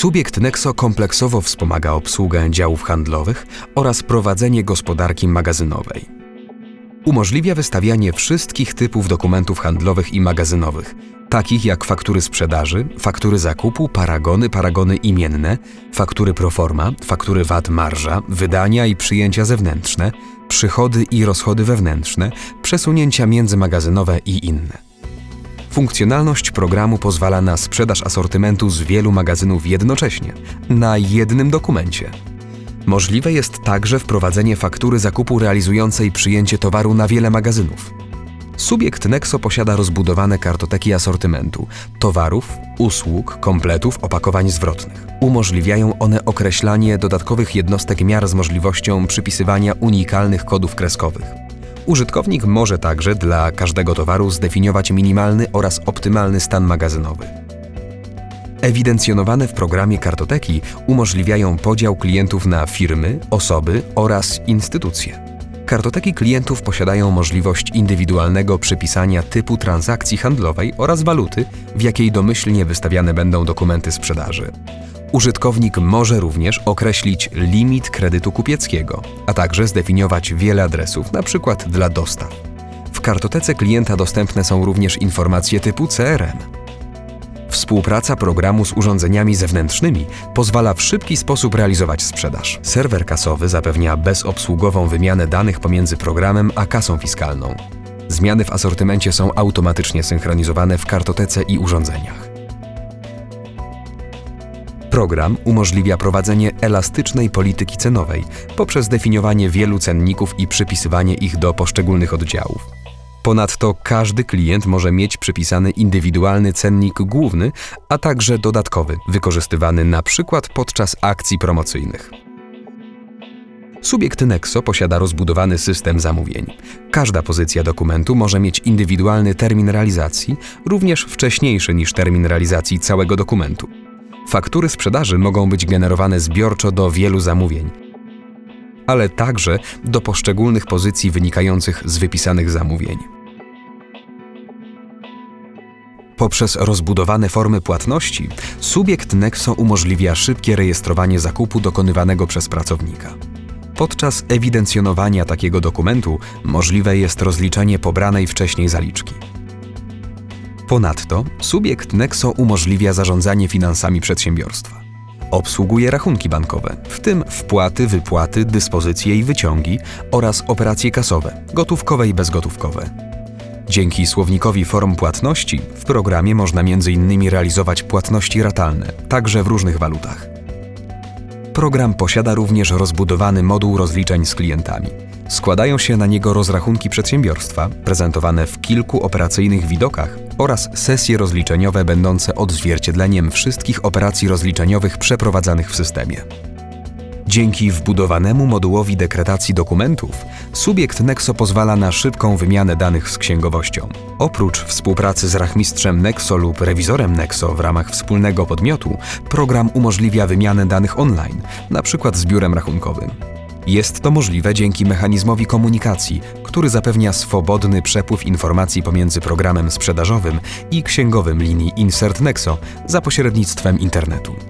Subiekt Nexo kompleksowo wspomaga obsługę działów handlowych oraz prowadzenie gospodarki magazynowej. Umożliwia wystawianie wszystkich typów dokumentów handlowych i magazynowych, takich jak faktury sprzedaży, faktury zakupu, paragony, paragony imienne, faktury proforma, faktury VAT marża, wydania i przyjęcia zewnętrzne, przychody i rozchody wewnętrzne, przesunięcia międzymagazynowe i inne. Funkcjonalność programu pozwala na sprzedaż asortymentu z wielu magazynów jednocześnie, na jednym dokumencie. Możliwe jest także wprowadzenie faktury zakupu realizującej przyjęcie towaru na wiele magazynów. Subiekt Nexo posiada rozbudowane kartoteki asortymentu, towarów, usług, kompletów, opakowań zwrotnych. Umożliwiają one określanie dodatkowych jednostek miar z możliwością przypisywania unikalnych kodów kreskowych. Użytkownik może także dla każdego towaru zdefiniować minimalny oraz optymalny stan magazynowy. Ewidencjonowane w programie kartoteki umożliwiają podział klientów na firmy, osoby oraz instytucje. Kartoteki klientów posiadają możliwość indywidualnego przypisania typu transakcji handlowej oraz waluty, w jakiej domyślnie wystawiane będą dokumenty sprzedaży. Użytkownik może również określić limit kredytu kupieckiego, a także zdefiniować wiele adresów, np. dla dostaw. W kartotece klienta dostępne są również informacje typu CRM. Współpraca programu z urządzeniami zewnętrznymi pozwala w szybki sposób realizować sprzedaż. Serwer kasowy zapewnia bezobsługową wymianę danych pomiędzy programem a kasą fiskalną. Zmiany w asortymencie są automatycznie synchronizowane w kartotece i urządzeniach. Program umożliwia prowadzenie elastycznej polityki cenowej poprzez definiowanie wielu cenników i przypisywanie ich do poszczególnych oddziałów. Ponadto każdy klient może mieć przypisany indywidualny cennik główny, a także dodatkowy, wykorzystywany na przykład podczas akcji promocyjnych. Subiekt Nexo posiada rozbudowany system zamówień. Każda pozycja dokumentu może mieć indywidualny termin realizacji, również wcześniejszy niż termin realizacji całego dokumentu. Faktury sprzedaży mogą być generowane zbiorczo do wielu zamówień, ale także do poszczególnych pozycji wynikających z wypisanych zamówień. Poprzez rozbudowane formy płatności, subiekt Nexo umożliwia szybkie rejestrowanie zakupu dokonywanego przez pracownika. Podczas ewidencjonowania takiego dokumentu możliwe jest rozliczenie pobranej wcześniej zaliczki. Ponadto subiekt Nexo umożliwia zarządzanie finansami przedsiębiorstwa. Obsługuje rachunki bankowe, w tym wpłaty, wypłaty, dyspozycje i wyciągi oraz operacje kasowe, gotówkowe i bezgotówkowe. Dzięki słownikowi form płatności w programie można m.in. realizować płatności ratalne, także w różnych walutach. Program posiada również rozbudowany moduł rozliczeń z klientami. Składają się na niego rozrachunki przedsiębiorstwa, prezentowane w kilku operacyjnych widokach oraz sesje rozliczeniowe będące odzwierciedleniem wszystkich operacji rozliczeniowych przeprowadzanych w systemie. Dzięki wbudowanemu modułowi dekretacji dokumentów, subiekt Nexo pozwala na szybką wymianę danych z księgowością. Oprócz współpracy z rachmistrzem Nexo lub rewizorem Nexo w ramach wspólnego podmiotu, program umożliwia wymianę danych online, np. z biurem rachunkowym. Jest to możliwe dzięki mechanizmowi komunikacji, który zapewnia swobodny przepływ informacji pomiędzy programem sprzedażowym i księgowym linii Insert Nexo za pośrednictwem internetu.